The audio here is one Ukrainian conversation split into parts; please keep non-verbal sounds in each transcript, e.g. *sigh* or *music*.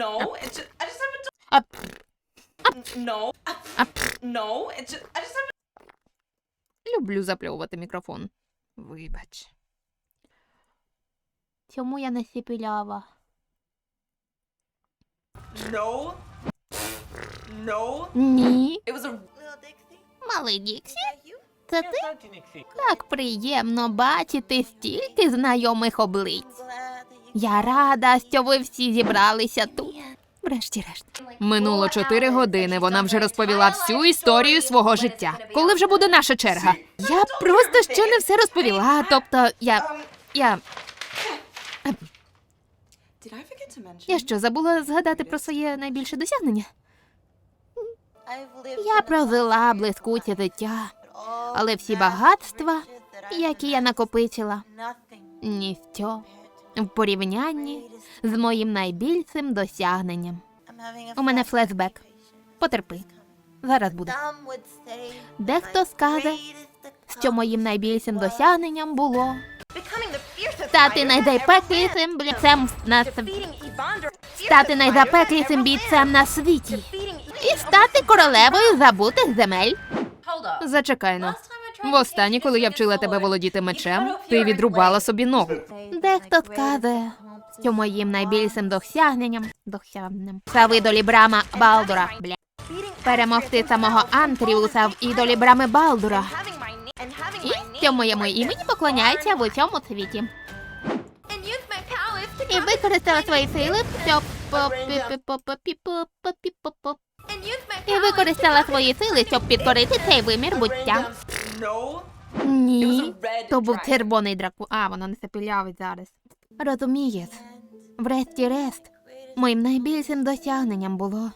No, it's just, I just haven't. А, Done, no, а, no, it's just, I just haven't. люблю запльовувати мікрофон. Вибач. Чому я не сіпілява? No, no. Ні. It was a. Малий Діксі? Це ти? Так приємно бачити стільки знайомих облич. Я рада, що ви всі зібралися тут. Врешті-решт. Минуло чотири години. Вона вже розповіла всю історію свого життя. Коли вже буде наша черга? Я просто ще не все розповіла. Тобто, я. я. Я що, забула згадати про своє найбільше досягнення? Я прожила блискуче життя, але всі багатства, які я накопичила, ніщо в порівнянні з моїм найбільшим досягненням. У мене флешбек. Потерпи. Зараз буде. Дехто скаже, Що моїм найбільшим досягненням було стати найзапеклішим бійцем на світі. Стати найзапеклішим бійцем на світі. І стати королевою забутих земель. Зачекай ну. Востаннє, коли я вчила тебе володіти мечем, ти відрубала собі ногу. Дехто скаже, що моїм найбільшим досягненням досягненням це в ідолі Брама Балдура, бля. Перемогти самого Антріуса в ідолі Брами Балдура. І що моєму імені поклоняється в усьому світі. І використала свої сили, щоб і використала свої сили, щоб підкорити цей вимір буття. Ні, то був червоний дракон. А, воно не сепілявить зараз. Розумієш, врешті-решт, моїм найбільшим досягненням було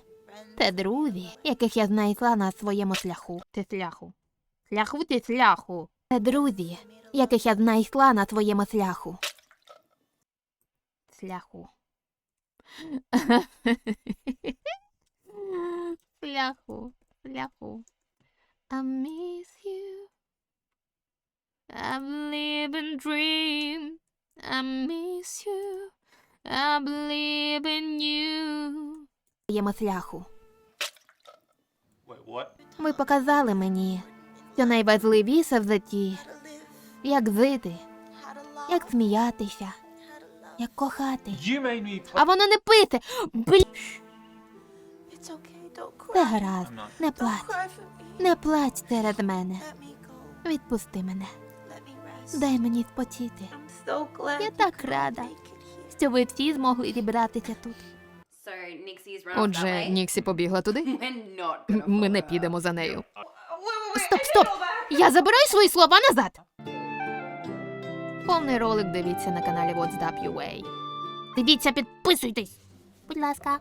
це друзі, яких я знайшла на своєму шляху. Ти шляху. Шляху ти шляху. Це друзі, яких я знайшла на своєму шляху. Шляху. *laughs* Шляху. Шляху. You. I believe in dream. I miss you. I believe in you. Моєму шляху. Ви показали мені, що найважливіше в житті, як жити, як сміятися, як кохати. You made me play. А воно не пити. Блін, It's okay, don't cry. це гаразд. Не плач. cry for me. Не плач серед мене. Відпусти мене. Дай мені glad Я так рада, що ви всі змогли зібратися тут. Отже. Ніксі побігла туди. *laughs* Ми не підемо за нею. Стоп, стоп! Я забираю свої слова назад. Повний ролик дивіться на каналі What's Up UA. Дивіться, підписуйтесь. Будь ласка.